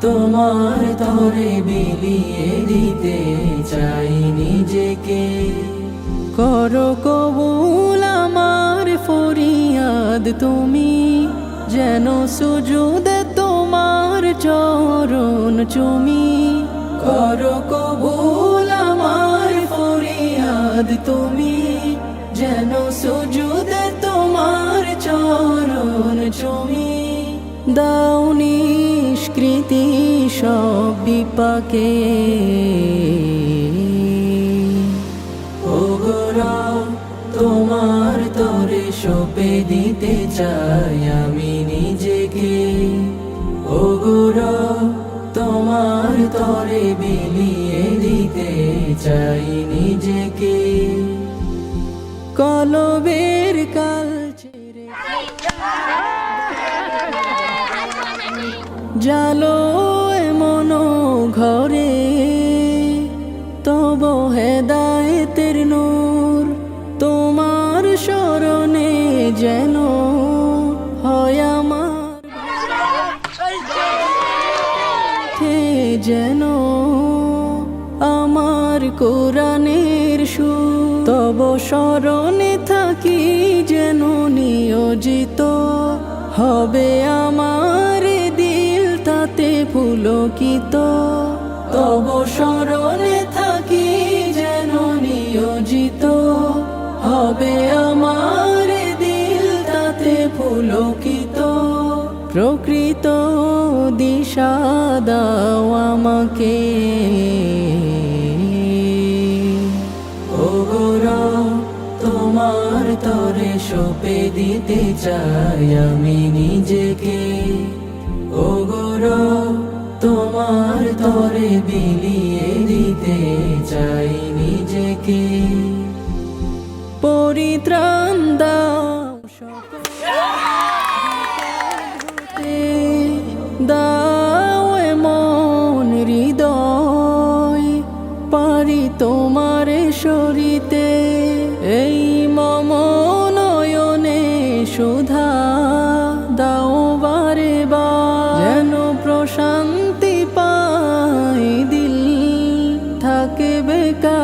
তোমার তরে বিলিয়ে দিতে চাই নিজেকে। করো কবুল আমার ফরিয়াদ তুমি, যেন সুজুদে তোমার চরণ চুমি। করো কবুল আমার ফরিয়াদ তুমি, যেন সুজুদে তোমার চরণ চুমি। নিষ্কৃতি সব বিপাকে ও গৌরব তোমার তরে সপে দিতে চাই আমি নিজেকে ও গৌরব তোমার তরে বিলিয়ে দিতে চাই নিজেকে কলবের কাল ছেড়ে জালো হেদায়েতের নূর, তোমার স্মরণে যেন হয় আমার যেন আমার কোরআনের সুর। তব স্মরণে থাকি যেন নিয়োজিত, হবে আমার দিল তাতে পুলকিত। তব স্মরণে প্রকৃত দিশা দাও আমাকে। ও গৌরব তোমার তরে সপে দিতে চাই আমি নিজেকে। ও গৌরব তোমার তরে বিলিয়ে দিতে চাই নিজেকে। পরিত্রাণ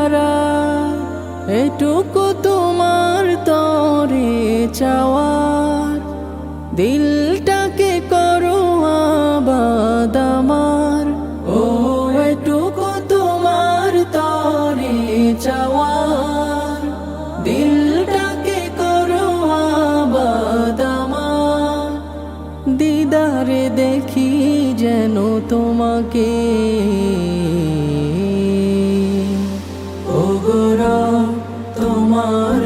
বেকারা এটুকু তোমার তরে চাওয়ার। দিলটাকে করো আবাদ আমার। ও, এটুকু তোমার তরে চাওয়ার। দিলটাকে করো আবাদ আমার। দিদারে দেখি যেন তোমাকে।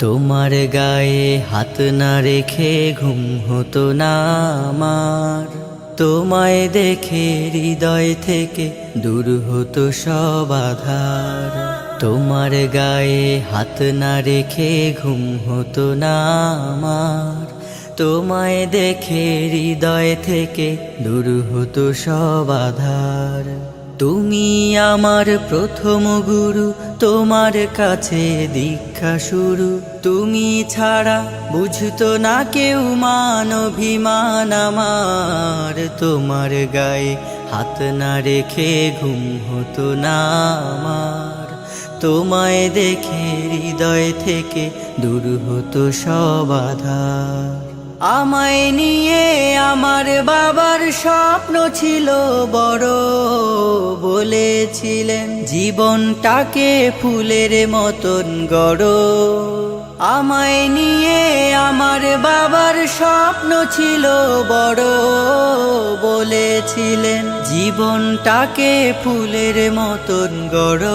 তোমার গায়ে হাত না রেখে ঘুম হতো না আমার। তোমায় দেখে হৃদয় থেকে দূর হতো সব আধার। তোমার গায়ে হাত না রেখে ঘুম হতো না আমার। তোমায় দেখে হৃদয় থেকে দূর হতো সব আধার। তুমি আমার প্রথম গুরু, তোমার কাছে দীক্ষা শুরু। তুমি ছাড়া বুঝতো না কেউ মান অভিমান আমার। তোমার গায়ে হাত না রেখে ঘুম হতো না আমার। তোমায় দেখে হৃদয় থেকে দূর হতো সব আমায় নিয়ে আমার বাবার স্বপ্ন ছিল বড়। বলেছিলেন, জীবনটাকে ফুলের মতন গড়। আমায় নিয়ে আমার বাবার স্বপ্ন ছিল বড়। বলেছিলেন, জীবনটাকে ফুলের মতন গড়।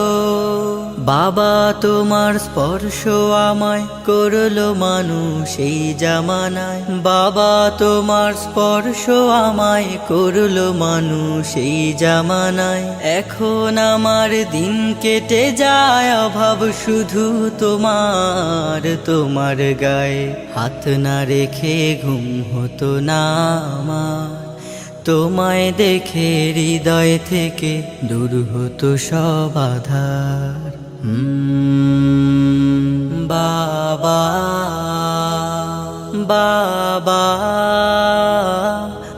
বাবা, তোমার স্পর্শ আমায় করল মানুষ এই জামানায়। বাবা, তোমার স্পর্শ আমায় করল মানুষ এই জামানায়। এখন আমার দিন কেটে যায়, অভাব শুধু তোমার তোমার গায়ে। হাত না রেখে ঘুম হতো না আমার। তোমায় দেখে হৃদয় থেকে দূর হতো সব আধার। বাবা বাবা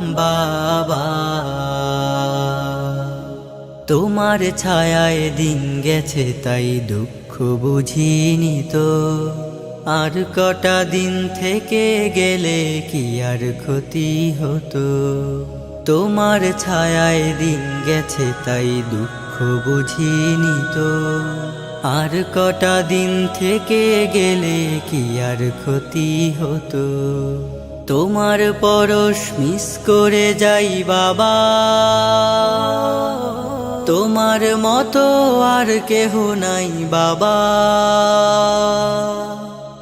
বাবা। তোমার ছায়ায় দিন গেছে, তাই দুঃখ বুঝিনি তো। আর কটা দিন থেকে গেলে কি আর ক্ষতি হতো? তোমার ছায়ায় দিন গেছে, তাই দুঃখ বুঝিনি তো। আর কটা দিন থেকে গেলে কি আর ক্ষতি হতো? তোমার পরশ মিস করে যাই বাবা। তোমার মতো আর কেহ নাই বাবা।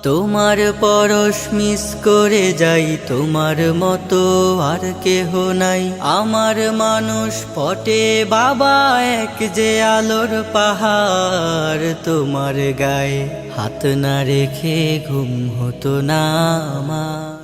তোমার পরশ মিস করে যাই, তোমার মতো আর কেহ নাই। আমার মানুষ পটে বাবা, এক যে আলোর পাহাড় তোমার গায়ে। হাত না রেখে ঘুম হতো না আমার।